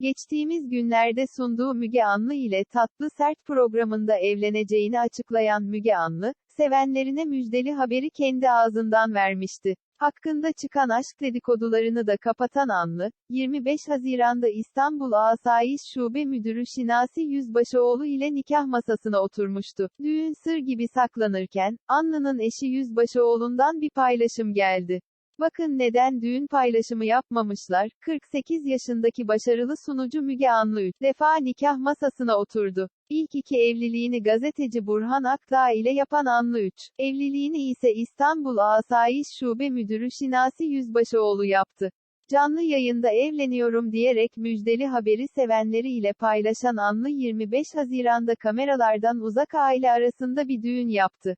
Geçtiğimiz günlerde sunduğu Müge Anlı ile Tatlı Sert programında evleneceğini açıklayan Müge Anlı, sevenlerine müjdeli haberi kendi ağzından vermişti. Hakkında çıkan aşk dedikodularını da kapatan Anlı, 25 Haziran'da İstanbul Asayiş Şube Müdürü Şinasi Yüzbaşıoğlu ile nikah masasına oturmuştu. Düğün sır gibi saklanırken, Anlı'nın eşi Yüzbaşıoğlu'ndan bir paylaşım geldi. Bakın neden düğün paylaşımı yapmamışlar, 48 yaşındaki başarılı sunucu Müge Anlı 3 defa nikah masasına oturdu. İlk iki evliliğini gazeteci Burhan Akdağ ile yapan Anlı 3, evliliğini ise İstanbul Asayiş Şube Müdürü Şinasi Yüzbaşıoğlu yaptı. Canlı yayında evleniyorum diyerek müjdeli haberi sevenleriyle paylaşan Anlı 25 Haziran'da kameralardan uzak aile arasında bir düğün yaptı.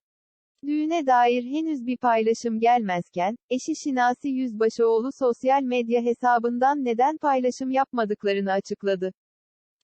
Düğüne dair henüz bir paylaşım gelmezken, eşi Şinasi Yüzbaşıoğlu sosyal medya hesabından neden paylaşım yapmadıklarını açıkladı.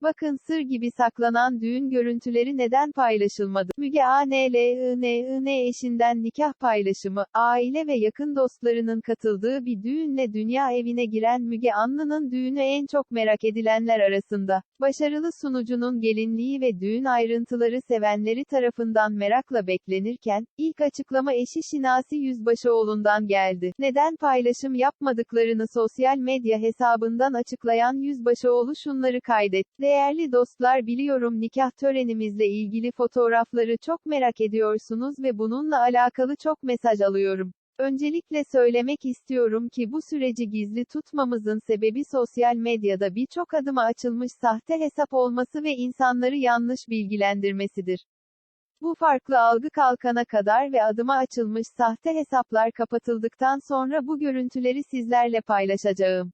Bakın sır gibi saklanan düğün görüntüleri neden paylaşılmadı? Müge Anl'ın eşinden nikah paylaşımı, aile ve yakın dostlarının katıldığı bir düğünle dünya evine giren Müge Anlı'nın düğünü en çok merak edilenler arasında. Başarılı sunucunun gelinliği ve düğün ayrıntıları sevenleri tarafından merakla beklenirken, ilk açıklama eşi Şinasi Yüzbaşıoğlu'ndan geldi. Neden paylaşım yapmadıklarını sosyal medya hesabından açıklayan Yüzbaşıoğlu şunları kaydetti. Değerli dostlar biliyorum nikah törenimizle ilgili fotoğrafları çok merak ediyorsunuz ve bununla alakalı çok mesaj alıyorum. Öncelikle söylemek istiyorum ki bu süreci gizli tutmamızın sebebi sosyal medyada birçok adıma açılmış sahte hesap olması ve insanları yanlış bilgilendirmesidir. Bu farklı algı kalkana kadar ve adıma açılmış sahte hesaplar kapatıldıktan sonra bu görüntüleri sizlerle paylaşacağım.